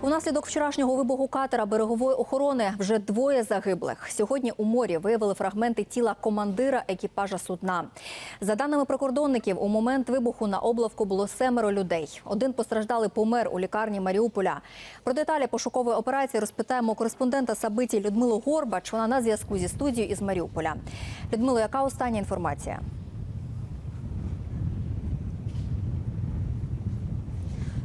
Унаслідок вчорашнього вибуху катера берегової охорони вже двоє загиблих. Сьогодні у морі виявили фрагменти тіла командира екіпажа судна. За даними прикордонників, у момент вибуху на облавку було семеро людей. Один постраждалий помер у лікарні Маріуполя. Про деталі пошукової операції розпитаємо кореспондента Сабиті Людмилу Горбач. Вона на зв'язку зі студією із Маріуполя. Людмило, яка остання інформація?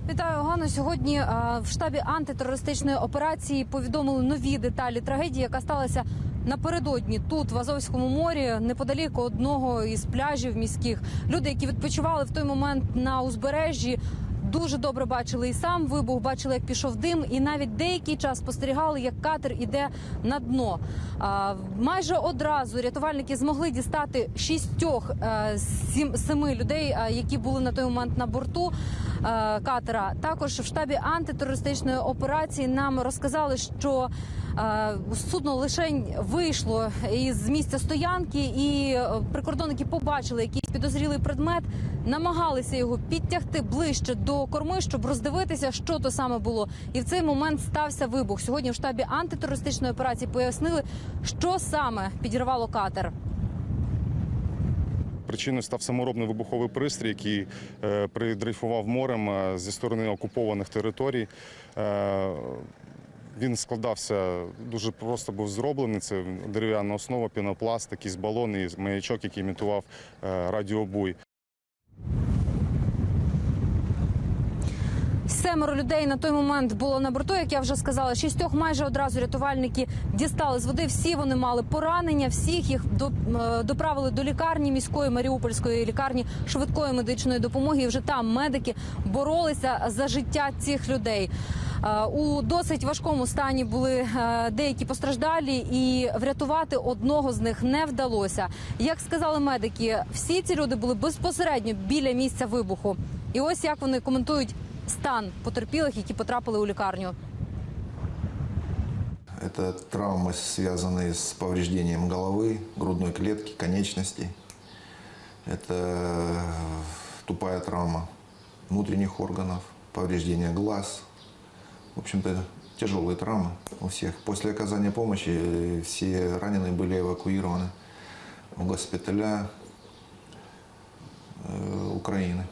Вітаю, Ганно. Сьогодні е, в штабі антитерористичної операції повідомили нові деталі трагедії, яка сталася напередодні тут, в Азовському морі, неподалік одного із пляжів міських. Люди, які відпочивали в той момент на узбережжі. Дуже добре бачили і сам вибух, бачили, як пішов дим, і навіть деякий час спостерігали, як катер іде на дно. А, майже одразу рятувальники змогли дістати шістьох е, сім, семи людей, е, які були на той момент на борту е, катера. Також в штабі антитерористичної операції нам розказали, що е, судно лише вийшло із місця стоянки, і е, прикордонники побачили якийсь підозрілий предмет, намагалися його підтягти ближче до корми, щоб роздивитися, що то саме було. І в цей момент стався вибух. Сьогодні в штабі антитерористичної операції пояснили, що саме підірвало катер. Причиною став саморобний вибуховий пристрій, який е, придрейфував морем е, зі сторони окупованих територій. Е, він складався дуже просто був зроблений. Це дерев'яна основа, пінопласт, якийсь балон і маячок, який імітував радіобуй. Семеро людей на той момент було на борту, як я вже сказала. Шістьох майже одразу рятувальники дістали з води. Всі вони мали поранення. Всіх їх до- е, доправили до лікарні міської маріупольської лікарні швидкої медичної допомоги. І вже там медики боролися за життя цих людей. Е, У досить важкому стані були е, деякі постраждалі, і врятувати одного з них не вдалося. Як сказали медики, всі ці люди були безпосередньо біля місця вибуху. І ось як вони коментують стан потерпілих, які потрапили у лікарню. Это травмы, связанные с повреждением головы, грудной клетки, конечностей. Это тупая травма внутренних органов, повреждение глаз. В общем-то, тяжелые травмы у всех. После оказания помощи э, все раненые были эвакуированы в госпиталя э, Украины.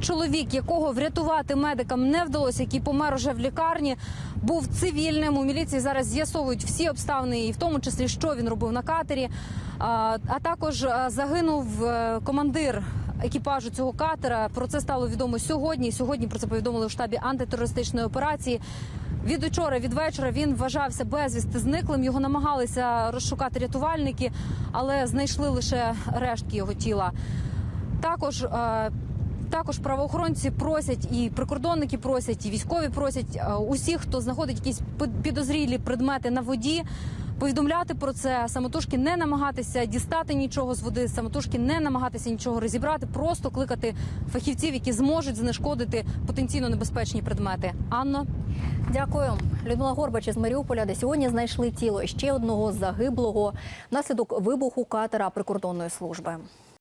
Чоловік, якого врятувати медикам не вдалося, який помер уже в лікарні, був цивільним. У міліції зараз з'ясовують всі обставини, і в тому числі, що він робив на катері. А, також загинув е, командир екіпажу цього катера. Про це стало відомо сьогодні. Сьогодні про це повідомили в штабі антитерористичної операції. Від учора, від вечора він вважався безвісти зниклим. Його намагалися розшукати рятувальники, але знайшли лише рештки його тіла. Також е, також правоохоронці просять і прикордонники просять, і військові просять е, усіх, хто знаходить якісь підозрілі предмети на воді. Повідомляти про це самотужки не намагатися дістати нічого з води, самотужки не намагатися нічого розібрати, просто кликати фахівців, які зможуть знешкодити потенційно небезпечні предмети. Анно, Дякую. Людмила Горбач із Маріуполя, де сьогодні знайшли тіло ще одного загиблого внаслідок вибуху катера прикордонної служби.